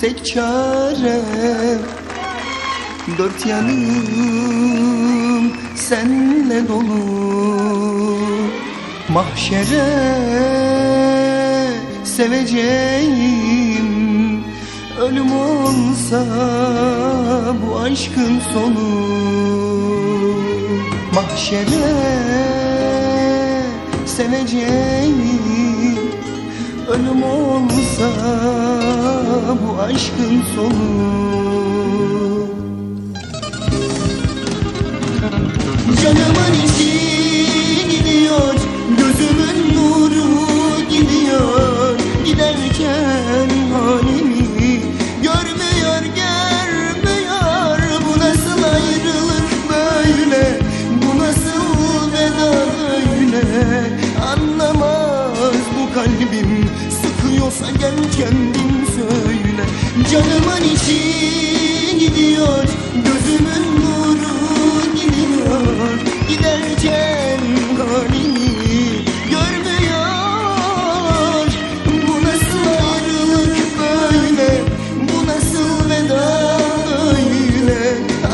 tek çarem Dört yanım senle dolu. Mahşere seveceğim. Ölüm olsa bu aşkın sonu. Mahşere seveceğim Ölüm olsa bu aşkın sonu Sıkıyorsa gel kendin söyle. Canımın içi gidiyor Gözümün nuru gidiyor. Giderken halimi görmüyor. Bu nasıl ayrılık böyle? Bu nasıl veda böyle?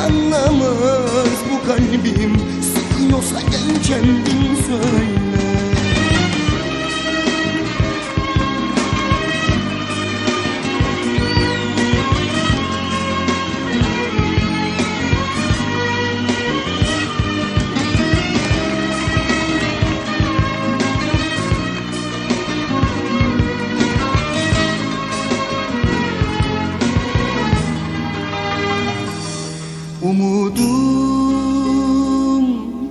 Anlamaz bu kalbim. Sıkıyorsa gel kendin söyle Umudum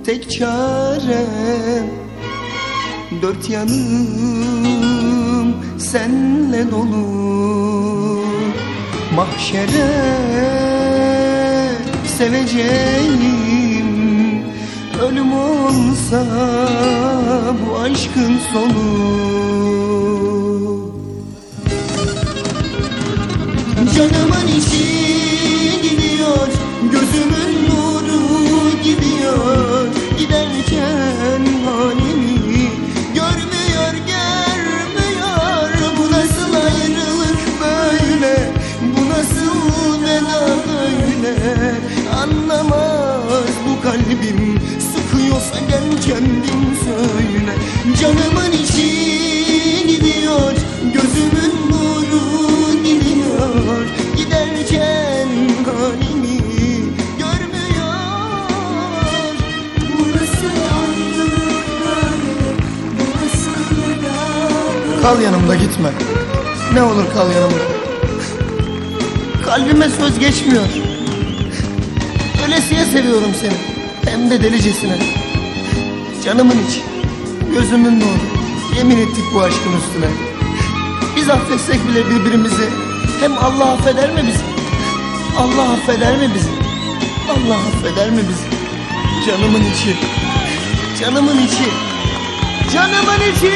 tek çarem Dört yanım senle dolu. Mahşere seveceğim. Ölüm olsa bu aşkın sonu. Canımın veda böyle Anlamaz bu kalbim. Sıkıyorsa gel kendin söyle. Canımın içi gidiyor Gözümün nuru gidiyor. Giderken halimi görmüyor. Bu ayrılık böyle Bu veda Kal yanımda gitme. Ne olur kal yanımda Kalbime söz geçmiyor. Ölesiye seviyorum seni. Hem de delicesine. Canımın içi Gözümün nuru. Yemin ettik bu aşkın üstüne. Biz affetsek bile birbirimizi Hem Allah affeder mi bizi? Allah affeder mi bizi? Allah affeder mi bizi? Canımın içi Canımın içi Canımın içi